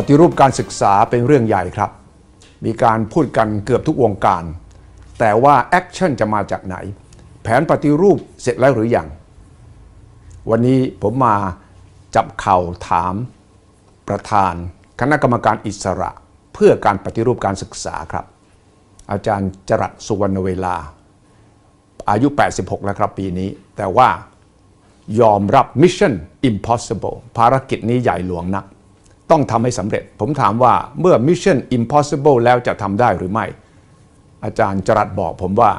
ปฏิรูปการศึกษาเป็นเรื่องใหญ่ครับ มีการพูดกันเกือบทุกวงการ แต่ว่าแอคชั่นจะมาจากไหน แผนปฏิรูปเสร็จแล้วหรือยัง วันนี้ผมมาจับเข่าถามประธานคณะกรรมการอิสระเพื่อการปฏิรูปการศึกษาครับ อาจารย์จรัสสุวรรณเวลา อายุ 86 แล้วครับปีนี้ แต่ว่ายอมรับ Mission Impossible ภารกิจนี้ใหญ่หลวงนัก ต้องทำให้สำเร็จ ผมถามว่าเมื่อ Mission Impossible แล้วจะทำได้หรือไม่ อาจารย์จรัสบอกผมว่า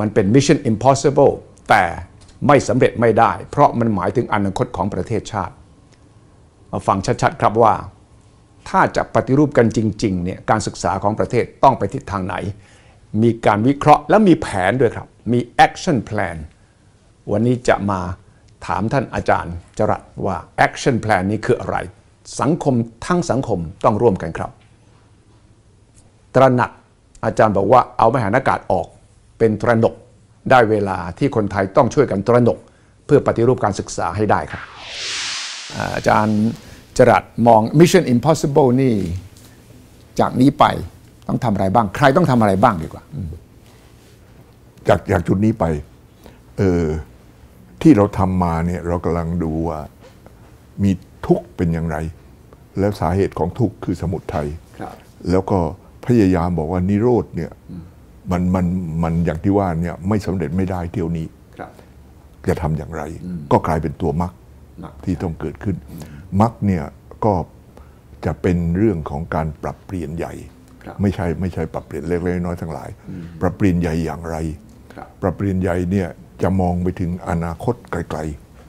มันเป็น Mission Impossible แต่ไม่สำเร็จไม่ได้ เพราะมันหมายถึงอนาคตของประเทศชาติ มาฟังชัดๆ ครับว่า ถ้าจะปฏิรูปกันจริงๆเนี่ยการศึกษาของประเทศต้องไปทิศทางไหน มีการวิเคราะห์และมีแผนด้วยครับ มี action plan วันนี้จะมาถามท่านอาจารย์จรัสว่า action plan นี้คืออะไร สังคมทั้งสังคมต้องร่วมกันครับ ตระหนักอาจารย์บอกว่าเอามหานากาศออกเป็นตระหนกได้เวลาที่คนไทยต้องช่วยกันตระหนก เพื่อปฏิรูปการศึกษาให้ได้ครับ อาจารย์จรัสมอง Mission Impossible นี่ จากนี้ไปต้องทำอะไรบ้าง ใครต้องทำอะไรบ้างดีกว่า จากจากจุดนี้ไปเออที่เราทำมาเนี่ยเรากำลังดูว่ามี ทุกข์เป็นอย่างไร แล้วสาเหตุของทุกข์คือสมุทัยครับแล้วก็พยายามบอกว่านิโรธเนี่ยมันมันมันอย่างที่ว่าเนี่ยไม่สำเร็จไม่ได้เที่ยวนี้ครับจะทำอย่างไร ก็กลายเป็นตัวมรรคมรรคที่ต้องเกิดขึ้นมรรคเนี่ยก็จะเป็นเรื่องของการปรับเปลี่ยนใหญ่ครับไม่ใช่ไม่ใช่ปรับเปลี่ยนเล็กๆน้อยๆทั้งหลาย ปรับเปลี่ยนใหญ่อย่างไรครับปรับเปลี่ยนใหญ่เนี่ยจะมองไปถึงอนาคตไกล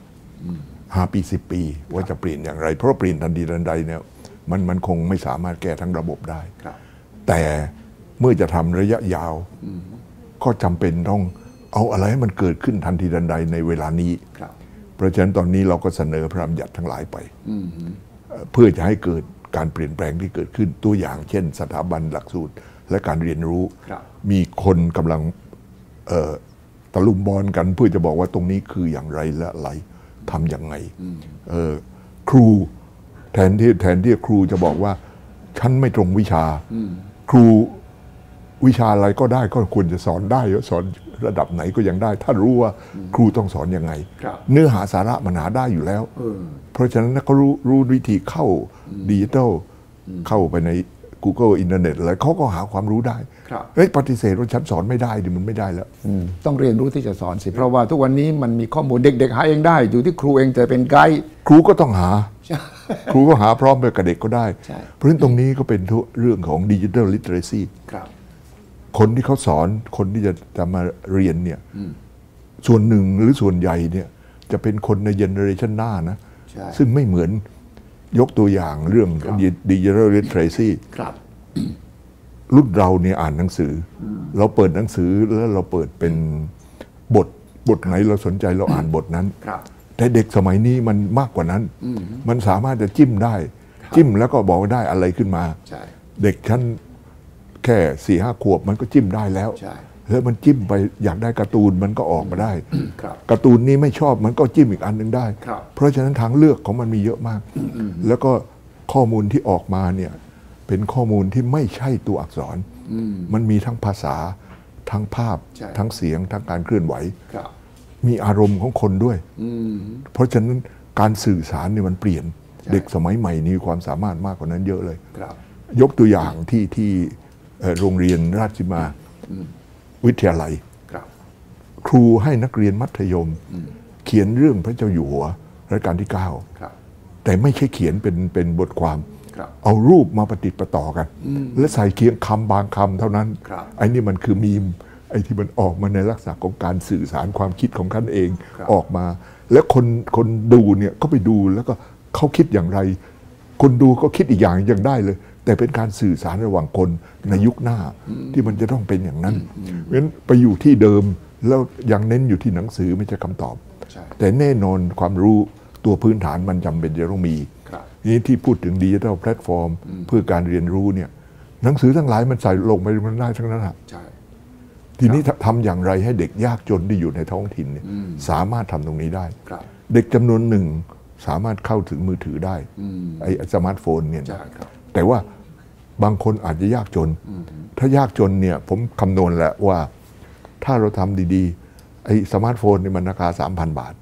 ๆ ห้าปีสิบปี ว่าจะเปลี่ยนอย่างไร เพราะเปลี่ยนทันทีทันใดเนี่ยมันมันคงไม่สามารถแก้ทั้งระบบได้ครับแต่เมื่อจะทำระยะยาว ก็จำเป็นต้องเอาอะไรให้มันเกิดขึ้นทันทีทันใดในเวลานี้ครับเพราะฉะนั้นตอนนี้เราก็เสนอพระราชบัญญัติทั้งหลายไปเอ่อเพื่อจะให้เกิดการเปลี่ยนแปลงที่เกิดขึ้นตัวอย่างเช่น สถาบันหลักสูตรและการเรียนรู้ครับมีคนกำลังเอ่อตะลุมบอลกันเพื่อจะบอกว่าตรงนี้คืออย่างไรและอะไร ทำยังไงเอ่อครูแทนที่แทนที่ครูจะบอกว่า ฉันไม่ตรงวิชา ครูวิชาอะไรก็ได้ก็ควรจะสอนได้สอนระดับไหนก็ยังได้ ถ้ารู้ว่าครูต้องสอนยังไงครับเนื้อหาสาระมันหาได้อยู่แล้ว เพราะฉะนั้นก็รู้รู้วิธีเข้าดิจิทัลเข้าไปใน Google อินเทอร์เน็ตอะไรเขาก็หาความรู้ได้ครับเฮ้ยปฏิเสธว่าฉันสอนไม่ได้ดิมันไม่ได้แล้วต้องเรียนรู้ที่จะสอนสิเพราะว่าทุกวันนี้มันมีข้อมูลเด็ก ๆ หาเองได้ อยู่ที่ครูเองจะเป็นไกด์ครูก็ต้องหา ครูก็หาพร้อมไปกับเด็กก็ได้ใช่เพราะฉะนั้นตรงนี้ก็เป็นทุกเรื่องของดิจิทัลลิเทเรซีครับคนที่เขาสอนคนที่จะจะมาเรียนเนี่ยส่วนหนึ่งหรือส่วนใหญ่เนี่ยจะเป็นคนในเจเนอเรชันหน้านะใช่ซึ่งไม่เหมือน ยกตัวอย่างเรื่องดิจิทัลลิเทเรซีครับรุ่นเราเนี่ยอ่านหนังสืออเราเปิดหนังสือแล้วเราเปิดเป็นบทบทไหนเราสนใจเราอ่านบทนั้นครับแต่เด็กสมัยนี้มันมากกว่านั้น มันสามารถจะจิ้มได้ จิ้มแล้วก็บอกว่าได้อะไรขึ้นมาใช่เด็กชั้นแค่สี่ห้าขวบมันก็จิ้มได้แล้ว ใช่แล้วมันจิ้มไปอยากได้การ์ตูนมันก็ออกมาได้ครับการ์ตูนนี้ไม่ชอบมันก็จิ้มอีกอันหนึ่งได้ครับเพราะฉะนั้นทางเลือกของมันมีเยอะมาก แล้วก็ข้อมูลที่ออกมาเนี่ยเป็นข้อมูลที่ไม่ใช่ตัวอักษร มันมีทั้งภาษา ทั้งภาพใช่ทั้งเสียง ทั้งการเคลื่อนไหวครับมีอารมณ์ของคนด้วย เพราะฉะนั้นการสื่อสารเนี่ยมันเปลี่ยน เด็กสมัยใหม่นี่มีความสามารถมากกว่านั้นเยอะเลยครับยกตัวอย่างที่ที่เอ่อโรงเรียนราชมา วิทยาลัยครับครูให้นักเรียนมัธยม เขียนเรื่องพระเจ้าอยู่หัวรัชกาลที่ครับ9แต่ไม่ใช่เขียนเป็นเป็นบทความครับเอารูปมาประติดประต่อกัน และใส่เคียงคำบางคำเท่านั้นครับไอ้นี่มันคือมีมไอ้ที่มันออกมาในลักษณะของการสื่อสารความคิดของท่านเองครับออกมา แล้วคนคนดูเนี่ยก็ไปดูแล้วก็เขาคิดอย่างไร คนดูก็คิดอีกอย่างยังได้เลย แต่เป็นการสื่อสารระหว่างคนในยุคหน้าที่มันจะต้องเป็นอย่างนั้น เพราะฉะนั้นไปอยู่ที่เดิมแล้วยังเน้นอยู่ที่หนังสือไม่ใช่คำตอบใช่แต่แน่นอนความรู้ตัวพื้นฐานมันจำเป็นจะต้องมีครับนี่ที่พูดถึงดิจิทัลแพลตฟอร์มเพื่อการเรียนรู้เนี่ยหนังสือทั้งหลายมันใส่ลงไปมันได้ทั้งนั้นอะใช่ทีนี้ทำอย่างไรให้เด็กยากจนที่อยู่ในท้องถิ่นเนี่ยสามารถทำตรงนี้ได้ครับเด็กจำนวนหนึ่งสามารถเข้าถึงมือถือได้ไอ้สมาร์ทโฟนเนี่ยนะใช่ครับแต่ว่า บางคนอาจจะยากจน ถ้ายากจนเนี่ยผมคำนวณแล้วว่าถ้าเราทำดีๆไอ้สมาร์ทโฟนนี่มันราคา 3,000 บาท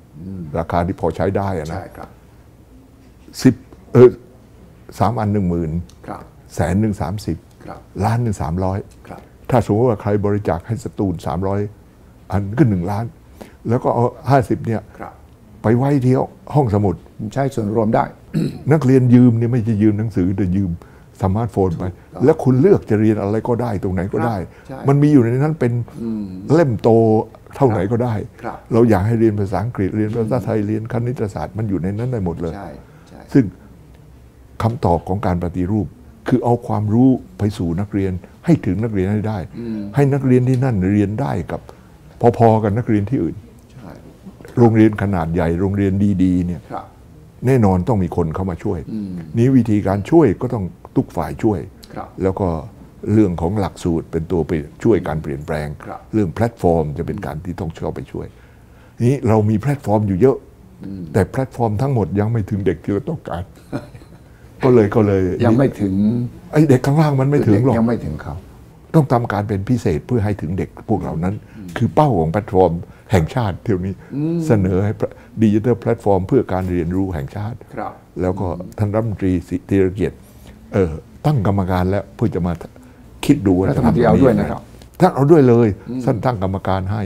ราคาที่พอใช้ได้อะนะใช่ครับสิบเออสามอันหนึ่งหมื่นครับแสนหนึ่งสามสิบครับล้านหนึ่งสามร้อยครับถ้าสมมติว่าใครบริจาคให้สตูลสามร้อยอันก็หนึ่งล้าน แล้วก็เอาห้าสิบเนี่ยครับไปไว้ที่ห้องสมุด ใช้ส่วนรวมได้ นักเรียนยืมเนี่ยไม่ใช่ยืมหนังสือแต่ยืม สมาร์ทโฟนไป แล้วคุณเลือกจะเรียนอะไรก็ได้ตรงไหนก็ได้ใช่มันมีอยู่ในนั้นเป็นเล่มโตเท่าไหนก็ได้ครับเราอยากให้เรียนภาษาอังกฤษเรียนภาษาไทยเรียนคณิตศาสตร์มันอยู่ในนั้นได้หมดเลยใช่ใช่ซึ่งคำตอบของการปฏิรูป คือเอาความรู้ไปสู่นักเรียนให้ถึงนักเรียนให้ได้ ให้นักเรียนที่นั่นเรียนได้กับ พอๆกับนักเรียนที่อื่นใช่โรงเรียนขนาดใหญ่โรงเรียนดีๆเนี่ยครับแน่นอนต้องมีคนเข้ามาช่วย นี้วิธีการช่วยก็ต้อง ทุกฝ่ายช่วยครับแล้วก็เรื่องของหลักสูตรเป็นตัวไปช่วยการเปลี่ยนแปลงครับเรื่องแพลตฟอร์มจะเป็นการที่ต้องเข้าไปช่วย นี้เรามีแพลตฟอร์มอยู่เยอะ แต่แพลตฟอร์มทั้งหมดยังไม่ถึงเด็กที่เราต้องการ ก็เลยก็เลยยังไม่ถึงไอ้เด็กข้างล่างมันไม่ถึงหรอกยังไม่ถึงเขาต้องทำการเป็นพิเศษเพื่อให้ถึงเด็กพวกเหล่านั้น คือเป้าของแพลตฟอร์มแห่งชาติเที่ยวนี้เสนอให้ดิจิทัลแพลตฟอร์ม เพื่อการเรียนรู้แห่งชาติครับแล้วก็ท่านรัฐมนตรีสิธีรเกียรติ เออตั้งกรรมการแล้วเพื่อจะมาคิดดูว่ารัฐมนตรีเอาด้วยนะครับท่านเอาด้วยเลยท่านตั้งกรรมการให้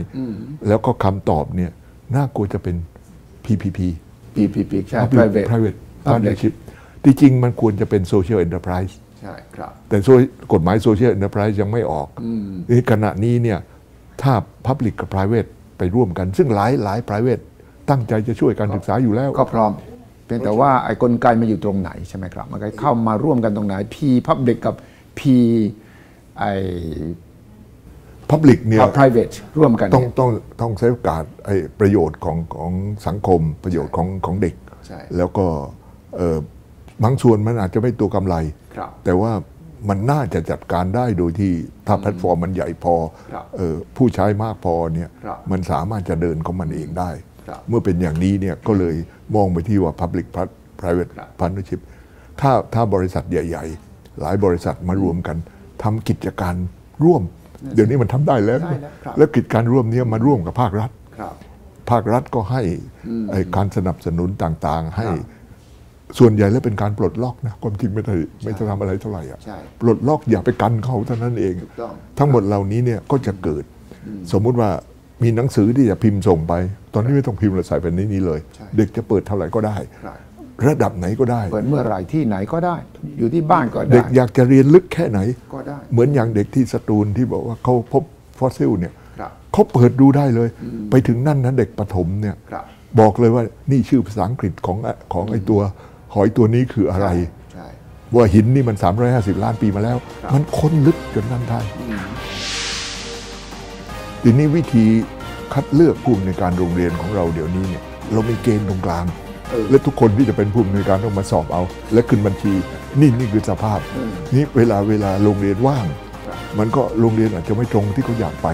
แล้วก็คำตอบเนี่ยน่ากลัวจะเป็น PPP PPP ใช่ Public private Private Public Partnership ที่จริงมันควรจะเป็น Social Enterprise ใช่ครับ แต่โซกฎหมาย Social Enterprise ยังไม่ออกนี่ขณะนี้เนี่ยถ้า Public กับ Private ไปร่วมกัน ซึ่งหลายหลาย private ตั้งใจจะช่วยการศึกษาอยู่แล้ว ก็พร้อม เพียงแต่ว่าไอ้กลไกมันอยู่ตรงไหนใช่ไหมครับ มันก็เข้ามาร่วมกันตรงไหน P public กับ P ไอ้ Public เนี่ย private ร่วมกันต้องเนี่ยต้องต้องเซฟการ์ดไอ้ประโยชน์ของของสังคมประโยชน์ของของเด็ก ใช่แล้วก็เอ่อบางส่วนมันอาจจะไม่ตัวกำไร ครับ แต่ว่ามันน่าจะจัดการได้โดยที่ถ้าแพลตฟอร์มมันใหญ่พอครับเออผู้ใช้มากพอเนี่ยครับ มันสามารถจะเดินของมันเองได้ครับ เมื่อเป็นอย่างนี้เนี่ยก็เลยมองไปที่ว่า Public Private ครับ Partnership ถ้าถ้าบริษัทใหญ่ ๆ หลายบริษัทมารวมกันทำกิจการร่วม เดี๋ยวนี้มันทำได้แล้วได้แล้วครับแล้วกิจการร่วมเนี้มาร่วมกับภาครัฐครับภาครัฐก็ให้ไอ้การสนับสนุนต่างๆ ให้ครับส่วนใหญ่แล้วเป็นการปลดล็อกนะความจริงไม่ได้ไม่ได้ทำอะไรเท่าไหร่อะใช่ปลดล็อกอย่าไปกันเขาเท่านั้นเองถูกต้อง ทั้งหมดเหล่านี้เนี่ยก็จะเกิด สมมุติว่า มีหนังสือที่จะพิมพ์ส่งไป ตอนนี้ไม่ต้องพิมพ์เลยใส่เป็นนี้นี้เลยใช่เด็กจะเปิดเท่าไหร่ก็ได้ครับระดับไหนก็ได้ เปิดเมื่อไหร่ที่ไหนก็ได้ อยู่ที่บ้านก็เด็ได้กอยากจะเรียนลึกแค่ไหนก็ได้ เหมือนอย่างเด็กที่สตูลที่บอกว่าเขาพบฟอสซิลเนี่ยครับเขาเปิดดูได้เลย ไปถึงนั่นนะเด็กประถมเนี่ยครับบอกเลยว่านี่ชื่อภาษาอังกฤษของของไอ้ตัว หอยตัวนี้คืออะไรใช่ว่าหินนี่มัน 350 ล้านปีมาแล้วครับมันค้นลึกจนนั่นได้ ทีนี้วิธีคัดเลือกผู้อำนวยการโรงเรียนของเราเดี๋ยวนี้เนี่ยเรามีเกณฑ์ตรงกลาง และทุกคนที่จะเป็นผู้อำนวยการต้องมาสอบเอา และขึ้นบัญชี นี่นี่คือสภาพ นี่เวลาเวลาโรงเรียนว่างครับมันก็โรงเรียนอาจจะไม่ตรงที่เขาอยากไป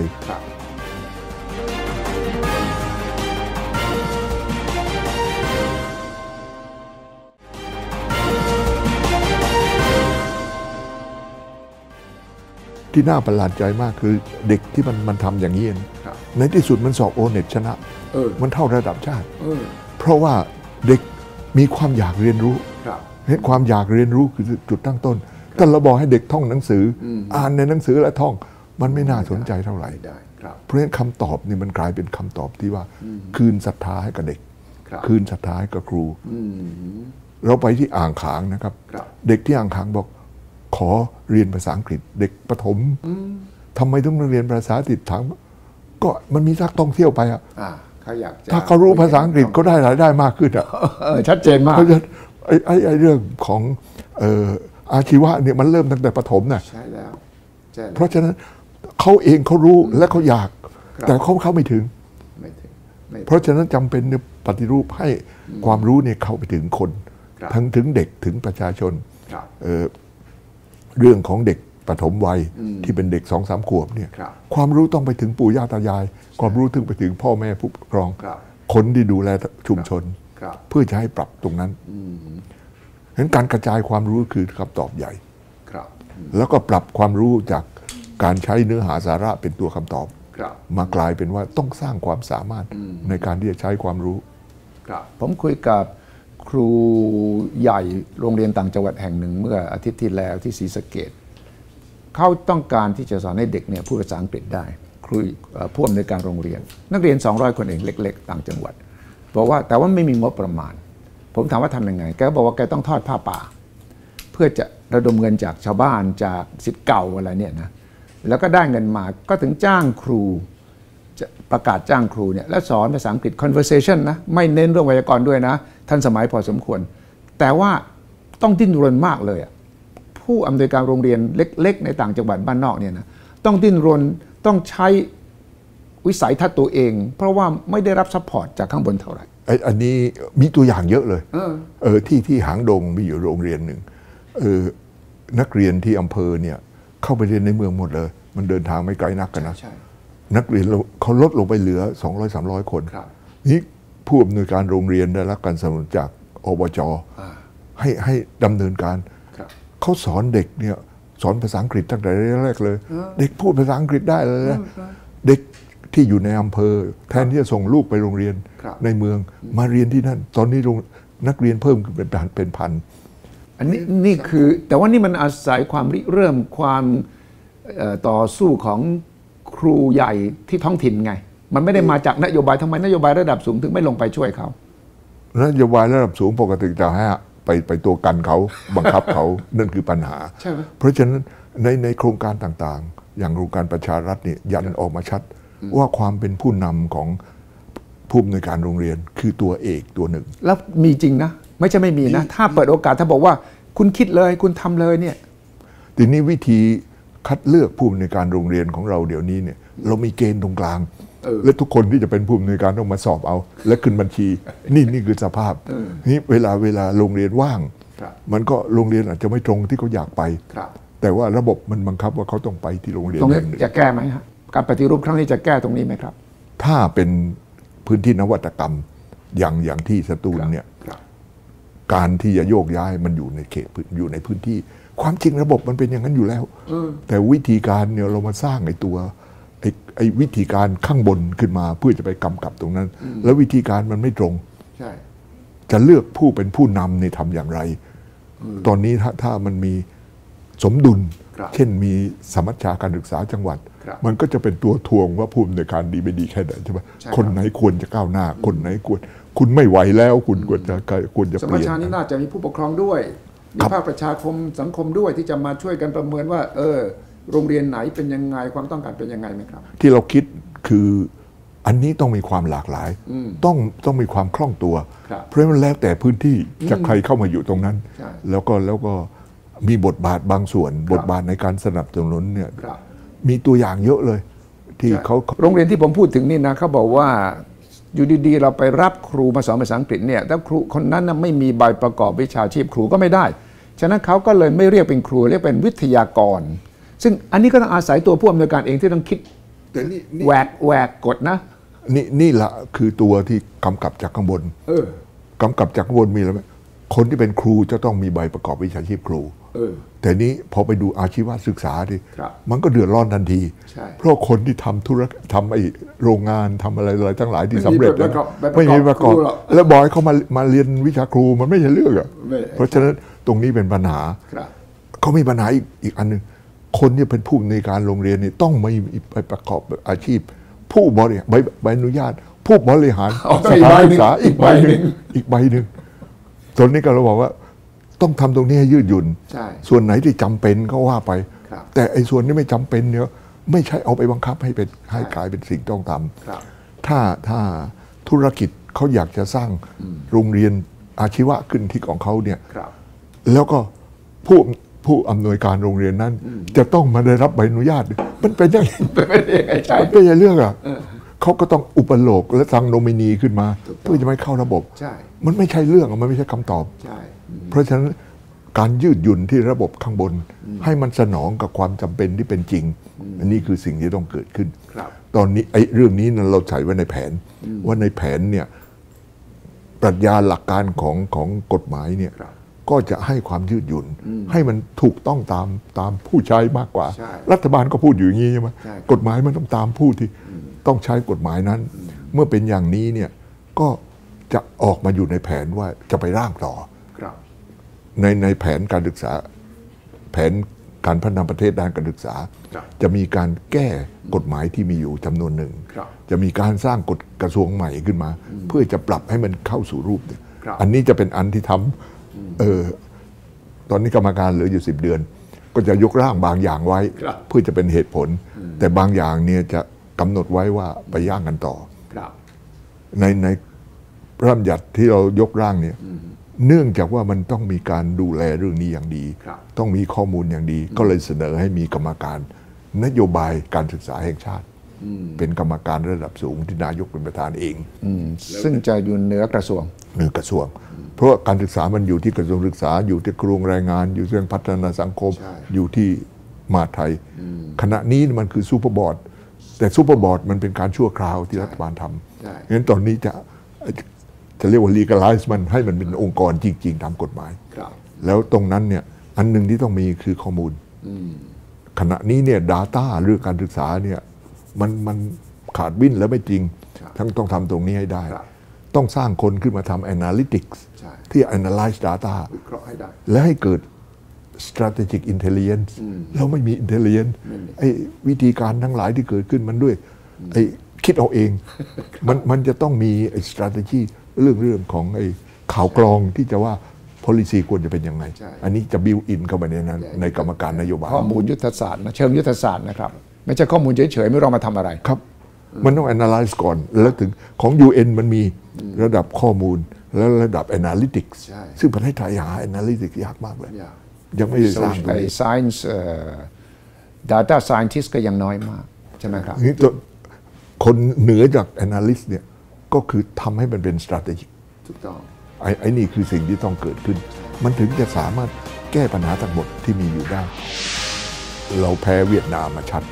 ที่น่าประหลาดใจมากคือเด็กที่มันมันทำอย่างนี้นะครับในที่สุดมันสอบโอเน็ตชนะเออมันเท่าระดับชาติเออเพราะว่าเด็กมีความอยากเรียนรู้ครับเห็นความอยากเรียนรู้คือจุดตั้งต้นถ้าเราบอกให้เด็กท่องหนังสือออ่านในหนังสือและท่อง มันไม่น่าสนใจเท่าไหร่ไม่ได้ครับเพราะฉะนั้นคำตอบนี่มันกลายเป็นคำตอบที่ว่า คืนศรัทธาให้กับเด็กครับคืนศรัทธาให้กับครูอืมเราไปที่อ่างขางนะครับครับเด็กที่อ่างขางบอก ขอเรียนภาษาอังกฤษเด็กประถมทำไมต้องเรียนภาษาอังกฤษถามก็มันมีนักท่องเที่ยวไปอะอ่าเขาอยากจะถ้าเขารู้ภาษาอังกฤษก็ได้รายได้มากขึ้นอะเออชัดเจนมากเพราะฉะนั้นไอ้ไอ้ไอ้เรื่องของเอ่ออาชีวะเนี่ยมันเริ่มตั้งแต่ประถมนะใช่แล้วใช่แล้วเพราะฉะนั้นเขาเองเขารู้และเขาอยากครับแต่เขาเข้าไม่ถึงไม่ถึงไม่เพราะฉะนั้นจำเป็นเนี่ยปฏิรูปให้ความรู้เนี่ยเข้าไปถึงคนครับทั้งถึงเด็กถึงประชาชนครับ เอ่อเรื่องของเด็กปฐมวัยที่เป็นเด็กสองสามขวบเนี่ยครับความรู้ต้องไปถึงปู่ย่าตายาย ความรู้ถึงไปถึงพ่อแม่ผู้ปกครองครับคนที่ดูแลชุมชนครับเพื่อจะให้ปรับตรงนั้นเห็นการกระจายความรู้คือคำตอบใหญ่ครับแล้วก็ปรับความรู้จากการใช้เนื้อหาสาระเป็นตัวคำตอบครับมากลายเป็นว่าต้องสร้างความสามารถในการที่จะใช้ความรู้ครับผมคุยกับ ครูใหญ่โรงเรียนต่างจังหวัดแห่งหนึ่ง เมื่ออาทิตย์ที่แล้วที่ศรีสะเกดเขาต้องการที่จะสอนให้เด็กเนี่ยพูดภาษาอังกฤษได้ ครูเอ่อผู้อำนวยการโรงเรียน นักเรียน 200 คนเองเล็ก ๆ ต่างจังหวัดบอกว่าแต่ว่าไม่มีงบประมาณ ผมถามว่าทำยังไง แกก็บอกว่าแกต้องทอดผ้าป่า เพื่อจะระดมเงินจากชาวบ้านจากสิทธิ์เก่าอะไรเนี่ยนะแล้วก็ได้เงินมาก็ถึงจ้างครูจะประกาศจ้างครูเนี่ยและสอนภาษาอังกฤษ conversation นะไม่เน้นเรื่องไวยากรณ์ด้วยนะ ทันสมัยพอสมควร แต่ว่าต้องดิ้นรนมากเลยอะผู้อำนวยการโรงเรียนเล็ก ๆ ในต่างจังหวัดบ้านนอกเนี่ยนะต้องดิ้นรนต้องใช้วิสัยทัศน์ตัวเอง เพราะว่าไม่ได้รับซัพพอร์ตจากข้างบนเท่าไหร่ไอ้อันนี้มีตัวอย่างเยอะเลยเออเออที่ที่หางดงมีอยู่โรงเรียนหนึ่งเออนักเรียนที่อำเภอเนี่ยเข้าไปเรียนในเมืองหมดเลย มันเดินทางไม่ไกลนักกันนะใช่นักเรียนเราเขาลดลงไปเหลือ 200 300 คนครับนี่ ผู้อำนวยการโรงเรียนได้รับการสนับสนุนจากอบจให้ให้ดำเนินการครับเขาสอนเด็กเนี่ยสอนภาษาอังกฤษตั้งแต่แรกเลย เด็กพูดภาษาอังกฤษได้เลยนะเด็กที่อยู่ในอำเภอ แทนที่จะส่งลูกไปโรงเรียนครับในเมืองมาเรียนที่นั่น ตอนนี้โรงนักเรียนเพิ่มขึ้นเป็นพันเป็นพันอันนี้นี่คือแต่ว่านี่มันอาศัยความริเริ่มความเอ่อต่อสู้ของครูใหญ่ที่ท้องถิ่นไง มันไม่ได้มาจากนโยบายทำไมนโยบายระดับสูงถึงไม่ลงไปช่วยเขานโยบายระดับสูงปกติจะให้ไปไปตัวกันเขาบังคับเขานั่นคือปัญหาใช่ไหมเพราะฉะนั้นในในโครงการต่างๆ อย่างโครงการประชารัฐเนี่ยยันออกมาชัด ว่าความเป็นผู้นำของผู้อำนวยการโรงเรียนคือตัวเอกตัวหนึ่ง แล้วมีจริงนะ ไม่ใช่ไม่มีนะ ถ้าเปิดโอกาสถ้าบอกว่าคุณคิดเลยคุณทำเลยเนี่ยทีนี้วิธีคัดเลือกผู้อำนวยการโรงเรียนของเราเดี๋ยวนี้เนี่ยเรามีเกณฑ์ตรงกลาง และทุกคนที่จะเป็นผู้อำนวยการต้องมาสอบเอา และขึ้นบัญชี นี่นี่คือสภาพนี่เวลาเวลาโรงเรียนว่างครับมันก็โรงเรียนอาจจะไม่ตรงที่เขาอยากไปครับแต่ว่าระบบมันบังคับว่าเขาต้องไปที่โรงเรียนตรงนี้แห่งหนึ่งจะแก้ไหมฮะการปฏิรูปครั้งนี้จะแก้ตรงนี้ไหมครับ ถ้าเป็นพื้นที่นวัตกรรมอย่างอย่างที่สตูลเนี่ยครับการที่จะโยกย้ายมันอยู่ในเขตพื้นอยู่ในพื้นที่ ความจริงระบบมันเป็นอย่างนั้นอยู่แล้ว แต่วิธีการเนี่ยเรามาสร้างไอ้ตัว ไอ้ไอ้วิธีการข้างบนขึ้นมาเพื่อจะไปกำกับตรงนั้น แล้ววิธีการมันไม่ตรงใช่จะเลือกผู้เป็นผู้นำในทำอย่างไร ตอนนี้ถ้าถ้ามันมีสมดุลครับเช่นมีสมัชชาการศึกษาจังหวัดครับมันก็จะเป็นตัวทวงว่าผู้อำนวยการดีไม่ดีแค่ไหนใช่ไหมใช่ครับคนไหนควรจะก้าวหน้า คนไหนควร คุณไม่ไหวแล้ว คุณควรจะควรจะสเปมัชลี่ยนชานี่น่าจะมีผู้ปกครองด้วยมีครับภาคประชาคมสังคมด้วยที่จะมาช่วยกันประเมินว่า เออ โรงเรียนไหนเป็นยังไงความต้องการเป็นยังไงไหมครับ ที่เราคิดคืออันนี้ต้องมีความหลากหลาย ต้องต้องมีความคล่องตัวครับเพราะมันแล้วแต่พื้นที่จะใครเข้ามาอยู่ตรงนั้นใช่แล้วก็แล้วก็มีบทบาทบางส่วน บทบาทในการสนับสนุนเนี่ยครับมีตัวอย่างเยอะเลย ที่เขาโรงเรียนที่ผมพูดถึงนี่นะเขาบอกว่าอยู่ดีๆ เราไปรับครูมาสอนภาษาอังกฤษเนี่ยถ้าครูคนนั้นนะไม่มีใบประกอบวิชาชีพครูก็ไม่ได้ ฉะนั้นเขาก็เลยไม่เรียกเป็นครูเรียกเป็นวิทยากร ซึ่งอันนี้ก็ต้องอาศัยตัวผู้อำนวยการเองที่ต้องคิดแต่นี่แหวกแหวกกฎนะ นี่นี่ละคือตัวที่กำกับจากข้างบนเออกำกับจากข้างบนมีอะไรไหมคนที่เป็นครูจะต้องมีใบประกอบวิชาชีพครู เออ แต่นี้พอไปดูอาชีวศึกษาดิครับมันก็เดือดร้อนทันที ใช่เพราะคนที่ทำธุรกทำไอ้โรงงานทำอะไรอะไรทั้งหลายที่ไม่มีสำเร็จใบประกอบแล้วใบประกอบไม่มีประกอบครูหรอกแล้วบอกให้เขามามาเรียนวิชาครูมันไม่ใช่เรื่องอะไม่ เพราะฉะนั้นตรงนี้เป็นปัญหา ครับ เขามีปัญหาอีกอีกอันหนึ่ง คนที่เป็นผู้ในวยการโรงเรียนนี่ต้องไม่มีใบประกอบอาชีพ ผู้บริหารใบใบอนุญาต ผู้บริหารอ๋อสถานศึกษาอีอีกกใบใบหหนึ่นึ่งงอีกใบหนึ่งส่วนนี้ก็เราบอกว่า ต้องทำตรงนี้ให้ยืดหยุ่นใช่ส่วนไหนที่จำเป็นก็ว่าไปครับแต่ไอ้ส่วนที่ไม่จำเป็นเนี่ยไม่ใช่เอาไปบังคับให้เป็นให้กลายเป็นสิ่งต้องทำครับถ้าถ้าธุรกิจเขาอยากจะสร้างโรงเรียนอาชีวะขึ้นที่ของเขาเนี่ยครับแล้วก็ผู้ ผู้อำนวยการโรงเรียนนั้น จะต้องมาได้รับใบอนุญาต มันเป็นยังไงไม่ได้ยังไงใช่มันเป็นยังไงเรื่องอะเขาก็ต้องอุปโลกและสั่งโนมินีขึ้นมา เพื่อจะไม่เข้าระบบใช่มันไม่ใช่เรื่องอะมันไม่ใช่คำตอบใช่เพราะฉะนั้นการยืดหยุ่นที่ระบบข้างบน ให้มันสนองกับความจำเป็นที่เป็นจริง อันนี้คือสิ่งที่ต้องเกิดขึ้นครับตอนนี้ไอ้เรื่องนี้นั้นเราใส่ไว้ในแผน ว่าในแผนเนี่ยปรัชญาหลักการของของกฎหมายเนี่ยครับ ก็จะให้ความยืดหยุ่น ให้มันถูกต้องตามตามผู้ใช้มากกว่าใช่รัฐบาลก็พูดอยู่อย่างนี้ใช่ไหมใช่กฎหมายมันต้องตามผู้ที่ต้องใช้กฎหมายนั้น เมื่อเป็นอย่างนี้เนี่ยก็จะออกมาอยู่ในแผนว่าจะไปร่างต่อครับในในแผนการศึกษา แผนการพัฒนาประเทศด้านการศึกษาครับจะมีการแก้กฎหมายที่มีอยู่จำนวนหนึ่งครับจะมีการสร้างกฎกระทรวงใหม่ขึ้นมา เพื่อจะปรับให้มันเข้าสู่รูปเนี่ยครับอันนี้จะเป็นอันที่ทำ เออตอนนี้กรรมการเหลืออยู่สิบเดือน ก็จะยกร่างบางอย่างไว้ครับเพื่อจะเป็นเหตุผล แต่บางอย่างเนี่ยจะกำหนดไว้ว่าไปย่างกันต่อครับในในพระราชบัญญัติที่เรายกร่างเนี่ยเนื่องจากว่ามันต้องมีการดูแลเรื่องนี้อย่างดีครับต้องมีข้อมูลอย่างดี ก็เลยเสนอให้มีกรรมการ นโยบายการศึกษาแห่งชาติ เป็นกรรมการระดับสูงที่นายกเป็นประธานเองอืมซึ่งจะอยู่เหนือกระทรวงหรือกระทรวง เพราะว่าการศึกษามันอยู่ที่กระทรวงศึกษา อยู่ที่กระทรวงแรงงาน อยู่ที่เรื่องพัฒนาสังคมใช่อยู่ที่มหาดไทย ขณะนี้มันคือซูเปอร์บอร์ดแต่ซูเปอร์บอร์ดมันเป็นการชั่วคราวที่รัฐบาลทใช่ำงั้นตอนนี้จะจะเรียกว่า legalize มันให้มันเป็นองค์กรจริง ๆ ตามกฎหมายครับแล้วตรงนั้นเนี่ยอันหนึ่งที่ต้องมีคือข้อมูล ขณะนี้เนี่ย Data เรื่องการศึกษาเนี่ย มันมันขาดวิ่นแล้วไม่จริงครับทั้งต้องทำตรงนี้ให้ได้ครับต้องสร้างคนขึ้นมาทำ analytics ใช่ที่ analyze data วิเคราะห์ให้ได้และให้เกิด strategic intelligence แล้วไม่มี intelligence ไอ้วิธีการทั้งหลายที่เกิดขึ้นมันด้วยไอ้คิดเอาเอง มันมันจะต้องมีไอ้ strategy เรื่องเรื่องของไอ้ข่าวกรองที่จะว่า policy ควรจะเป็นยังไงใช่อันนี้จะ build in เข้าไปในนั้นใช่ในกรรมการนโยบายข้อมูลยุทธศาสตร์นะเชิงยุทธศาสตร์นะครับ ไม่ใช่ข้อมูลเฉยๆไม่รู้เอามาทำอะไรครับ มันต้อง analyze ก่อน แล้วถึงของ UN มันมีระดับข้อมูลและระดับ analytics ใช่ซึ่งประเทศไทยหา analytics ยากมากเลยยากยังไม่ได้สร้างตรงไอ้นี้ science เอ่อ data scientist ก็ยังน้อยมาก ใช่ไหมครับนี่ตัวคนเหนือจาก analyst เนี่ยก็คือทำให้มันเป็น strategy ถูกต้องไอ้ไอ้นี่คือสิ่งที่ต้องเกิดขึ้น มันถึงจะสามารถแก้ปัญหาทั้งหมดที่มีอยู่ได้ เราแพ้เวียดนามมาชัด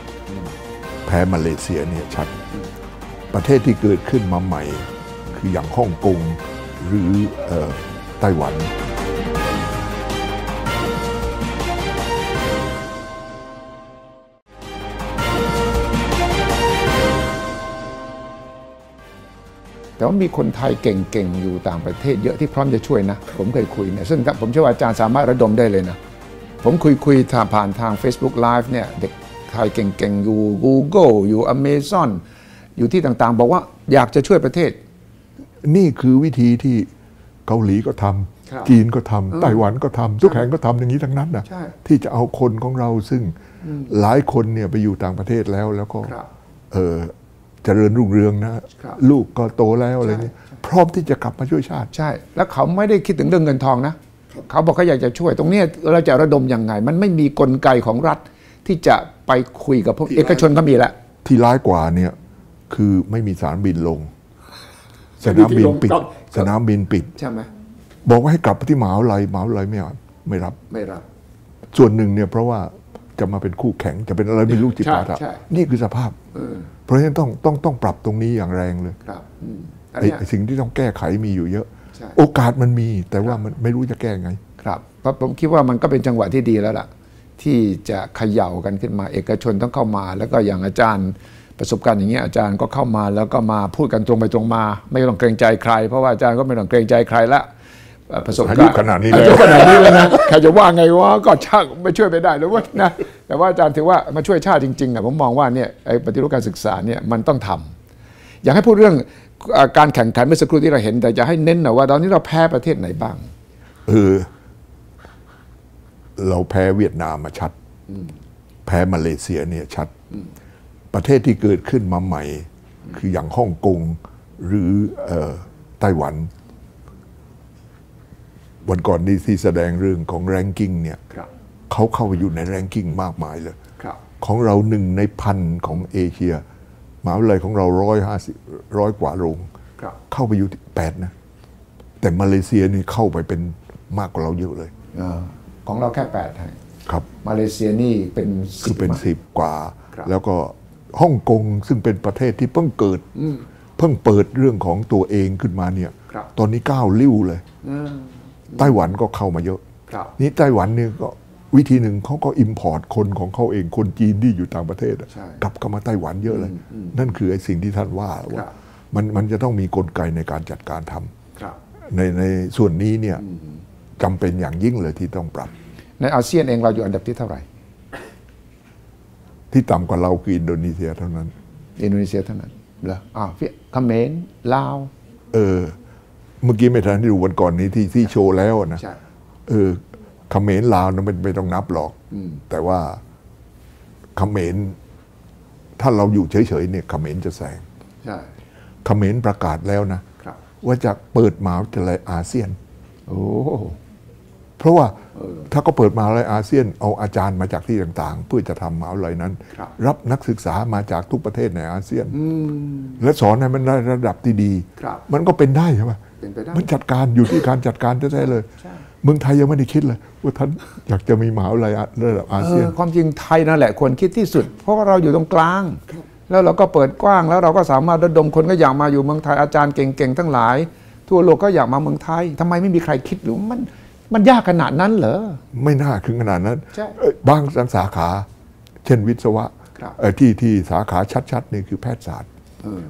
แพ้มาเลเซียเนี่ยชัด ประเทศที่เกิดขึ้นมาใหม่ คืออย่างฮ่องกงหรืออไต้หวันแต่ว่ามีคนไทยเก่งๆ อยู่ต่างประเทศเยอะที่พร้อมจะช่วยนะ ผมเคยคุยเนี่ยซึ่งผมเชื่อว่าอาจารย์สามารถระดมได้เลยนะ ผมคุยคุยผ่านทาง Facebook Live เนี่ยเด็ก ไทยเก่งๆ อยู่ Google อยู่ Amazon อยู่ที่ต่างๆ บอกว่าอยากจะช่วยประเทศ นี่คือวิธีที่เกาหลีก็ทครับำจีนก็ทำไต้หวันก็ทำทุกแห่งก็ทำอย่างนี้ทั้งนั้นนะใช่ที่จะเอาคนของเราซึ่งหลายคนเนี่ยไปอยู่ต่างประเทศแล้วแล้วก็ครับเออเจริญรุ่งเรืองนะครับลูกก็โตแล้วอะไรเงี้ยพร้อมที่จะกลับมาช่วยชาติใช่ แล้วเขาไม่ได้คิดถึงเรื่องเงินทองนะ เขาบอกเขาอยากจะช่วย ตรงเนี้ยเราจะระดมยังไง มันไม่มีกลไกของรัฐ ที่จะไปคุยกับพวกเอกชนก็มีแล้วที่ร้ายกว่าเนี่ยคือไม่มีสนามบินลง สนามบินปิดครับสนามบินปิดใช่ไหมบอกว่าให้กลับไปที่มหาวิทยาลัยมหาวิทยาลัยไม่เอาไม่รับไม่รับ ส่วนหนึ่งเนี่ยเพราะว่าจะมาเป็นคู่แข่งจะเป็นอะไรไม่รู้จิตปาถะใช่ใช่นี่คือสภาพเพราะฉะนั้นต้องต้องต้องปรับตรงนี้อย่างแรงเลยครับอืมอันไอ้เนี้ยไอ้สิ่งที่ต้องแก้ไขมีอยู่เยอะใช่โอกาสมันมีแต่ว่ามันไม่รู้จะแก้ไง ครับเพราะผมคิดว่ามันก็เป็นจังหวะที่ดีแล้วล่ะ ที่จะเขย่ากันขึ้นมา เอกชนต้องเข้ามา แล้วก็อย่างอาจารย์ประสบการณ์อย่างเงี้ยอาจารย์ก็เข้ามาแล้วก็มาพูดกันตรงไปตรงมา ไม่ต้องเกรงใจใคร เพราะว่าอาจารย์ก็ไม่ต้องเกรงใจใครละเอ่อประสบการณ์อายุขนาดนี้แล้วอายุขนาดนี้แล้วนะใครจะว่าไงวะก็ช่างไม่ช่วยไม่ได้แล้วเวะนะแต่ว่าอาจารย์ถือว่ามาช่วยชาติจริงๆอะผมมองว่าเนี่ยไอ้ปฏิรูปการศึกษาเนี่ยมันต้องทำอยากให้พูดเรื่องเอ่อการแข่งขันเมื่อสักครู่ที่เราเห็น แต่จะให้เน้นหน่อยว่าตอนนี้เราแพ้ประเทศไหนบ้างเออ เราแพ้เวียดนามมาชัด แพ้มาเลเซียเนี่ยชัด ประเทศที่เกิดขึ้นมาใหม่ คืออย่างฮ่องกงหรือเอ่อไต้หวัน วันก่อนนี้ที่แสดงเรื่องของแรงกิ้งเนี่ยครับเขาเข้าไปอยู่ในแรงกิ้งมากมายเลยครับของเราหนึ่งในพันของเอเชียมหาวิทยาลัยของเราร้อยห้าสิบร้อยกว่าโรงครับเข้าไปอยู่ที่แปดนะ แต่มาเลเซียนี่เข้าไปเป็นมากกว่าเราเยอะเลย ของเราแค่แปดให้ครับมาเลเซียนี่เป็นคือเป็นสิบสิบกว่าครับแล้วก็ฮ่องกงซึ่งเป็นประเทศที่เพิ่งเกิดเพิ่งเปิดเรื่องของตัวเองขึ้นมาเนี่ยครับตอนนี้ก้าวลิ้วเลยไต้หวันก็เข้ามาเยอะครับนี่ไต้หวันเนี่ยก็วิธีหนึ่งเขาก็อิมพอร์ตคนของเขาเองคนจีนที่อยู่ต่างประเทศอะใช่กลับเข้ามาไต้หวันเยอะเลย นั่นคือไอ้สิ่งที่ท่านว่าครัว่าบมันมันจะต้องมีกลไกในการจัดการทำครับในในส่วนนี้เนี่ย จำเป็นอย่างยิ่งเลยที่ต้องปรับ ในอาเซียนเองเราอยู่อันดับที่เท่าไหร่ ที่ต่ำกว่าเราคืออินโดนีเซียเท่านั้น อินโดนีเซียเท่านั้นเหรออ้าวเวียดเขมรลาวเออเมื่อกี้ไม่ทันที่ดูวันก่อนนี้ที่ที่โชว์แล้วนะใช่เออเขมรลาวนะมันไม่ต้องนับหรอกแต่ว่าเขมรถ้าเราอยู่เฉยๆเนี่ยเขมรจะแซงใช่เขมรประกาศแล้วนะครับว่าจะเปิดมหาวิทยาลัยอาเซียน โอ้ เพราะว่าถ้าก็เปิดมหาวิทยาลัยอาเซียนเอาอาจารย์มาจากที่ต่างๆ เพื่อจะทำมหาวิทยาลัยนั้นครับรับนักศึกษามาจากทุกประเทศในอาเซียน และสอนให้มันได้ระดับที่ดีครับมันก็เป็นได้ใช่ไหมเป็นไปได้มันจัดการอยู่ที่การจัดการแท้ๆเลยเมืองไทยยังไม่ได้คิดเลย ว่าท่านอยากจะมีมหาวิทยาลัยระดับอาเอเซียอนความจริงไทยนั่นแหละควรคิดที่สุด เพราะว่าเราอยู่ตรงกลาง แล้วเราก็เปิดกว้างแล้วเราก็สามารถระดมคนก็อยากมาอยู่เมืองไทยอาจารย์เก่งๆทั้งหลาย ทั่วโลกก็อยากมาเมืองไทยทำไมไม่มีใครคิดหรือมัน มันยากขนาดนั้นเหรอ ไม่น่าถึงขนาดนั้นใช่เอ้ยบางสาขา เช่นวิศวะครับ เอ่อที่ที่สาขาชัดๆนี่คือแพทยศาสตร์ เออ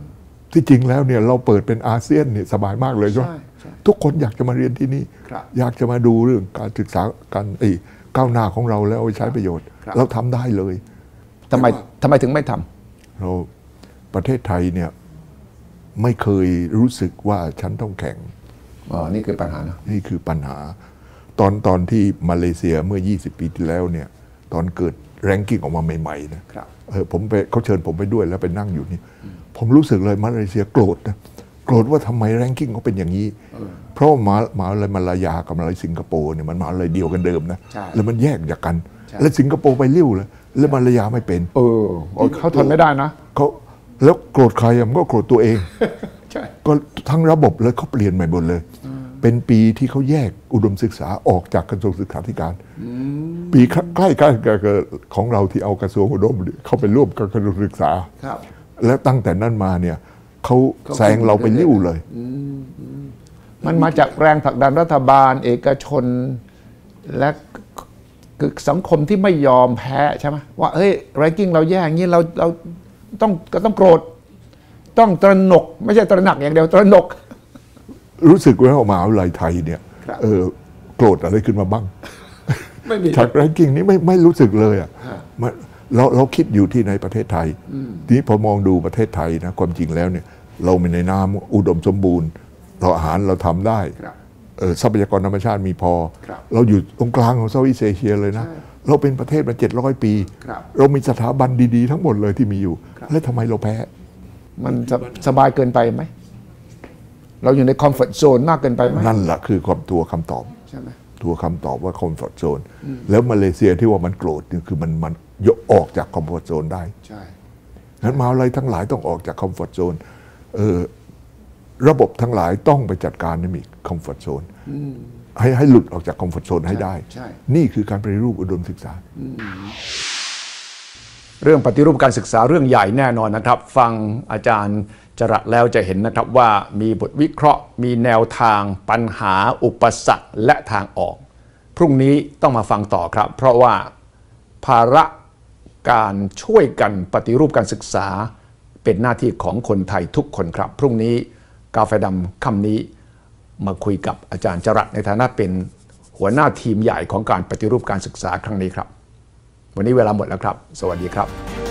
ที่จริงแล้วเนี่ยเราเปิดเป็นอาเซียนเนี่ยสบายมากเลยใช่ไหมใช่ใช่ทุกคนอยากจะมาเรียนที่นี่ ครับอยากจะมาดูเรื่องการศึกษาการไอ้ก้าวหน้าของเราแล้วเอาไปใช้ประโยชน์ ครับ เราทำได้เลย ทำไมทำไมถึงไม่ทำ เราประเทศไทยเนี่ยไม่เคยรู้สึกว่าฉันต้องแข่ง อ๋อ นี่คือปัญหานะ นี่คือปัญหา ตอนตอนที่มาเลเซียเมื่อ 20 ปีที่แล้วเนี่ยตอนเกิดแรงกิ้งออกมาใหม่ๆนะครับเออผมไปเขาเชิญผมไปด้วยแล้วไปนั่งอยู่นี่ ผมรู้สึกเลยมาเลเซียโกรธนะโกรธว่าทำไมแรงกิ้งเขาเป็นอย่างนี้ เพราะว่ามามาอะไรมาลายากับมาอะไรสิงคโปร์เนี่ยมันมาอะไรเดียวกันเดิมนะใช่แล้วมันแยกจากกันใช่แล้วสิงคโปร์ไปเลี้ยวเลยแล้วมาลายาไม่เป็น เออโอ้ยเขาทนไม่ได้นะเขาแล้วโกรธใครอะมันก็โกรธตัวเองใช่ก็ทั้งระบบเลยเขาเปลี่ยนใหม่หมดเลย เป็นปีที่เขาแยกอุดมศึกษาออกจากกระทรวงศึกษาธิการ ปีใกล้ๆกับของเราที่เอากระทรวงอุดมเข้าไปร่วมกับกระทรวงศึกษาครับ แล้วตั้งแต่นั้นมาเนี่ยเขาเขาแซงเราไปริ้วเลย มันมาจากแรงผลักดันรัฐบาล เอกชน และคือสังคมที่ไม่ยอมแพ้ใช่ไหมว่าเฮ้ยแรงกิ้งเราแย่อย่างนี้เราเราต้องก็ต้องโกรธ ต้องตระหนก ไม่ใช่ตระหนักอย่างเดียวตระหนก รู้สึกว่าออกมาวิทยาลัยไทยเนี่ยครับเออโกรธอะไรขึ้นมาบ้างไม่มีจากแรงกิ้งนี้ไม่ไม่รู้สึกเลยอะมันเราเราคิดอยู่ที่ในประเทศไทยทีนี้พอมองดูประเทศไทยนะความจริงแล้วเนี่ย เรามีในน้ำอุดมสมบูรณ์ เราอาหารเราทำได้ครับเออทรัพยากรธรรมชาติมีพอครับเราอยู่ตรงกลางของเซาท์อีสเอเชียเลยนะใช่เราเป็นประเทศมาเจ็ดร้อยปีครับเรามีสถาบันดีๆ ทั้งหมดเลยที่มีอยู่ แล้วทำไมเราแพ้ มันสบสบายเกินไปไหม เราอยู่ในคอมฟอร์ z โซนมากเกินไปไหมนั่นแหละคือความตัวคำตอบใช่ไหมตัวคำตอบว่าคอมฟอร์ z โซนแล้วมาเลเซียที่ว่ามันโกรธนี่คือมันมันยกออกจากคอมฟอร์ z โซนได้ใช่นั้นมหาอะไรทั้งหลายต้องออกจากคอมฟอร์ z โซนเออระบบทั้งหลายต้องไปจัดการให้มีคอมฟอร์ z โซนให้ให้หลุดออกจากคอมฟอร์ z โซนให้ได้ใช่นี่คือการปฏิรูปอุดมศึกษา เรื่องปฏิรูปการศึกษาเรื่องใหญ่แน่นอนนะครับ ฟังอาจารย์ จรัสแล้วจะเห็นนะครับว่ามีบทวิเคราะห์ มีแนวทาง ปัญหา อุปสรรคและทางออก พรุ่งนี้ต้องมาฟังต่อครับ เพราะว่าภาระการช่วยกันปฏิรูปการศึกษา เป็นหน้าที่ของคนไทยทุกคนครับ พรุ่งนี้กาแฟดำคำนี้มาคุยกับอาจารย์จรัสในฐานะเป็นหัวหน้าทีมใหญ่ของการปฏิรูปการศึกษาครั้งนี้ครับ วันนี้เวลาหมดแล้วครับ สวัสดีครับ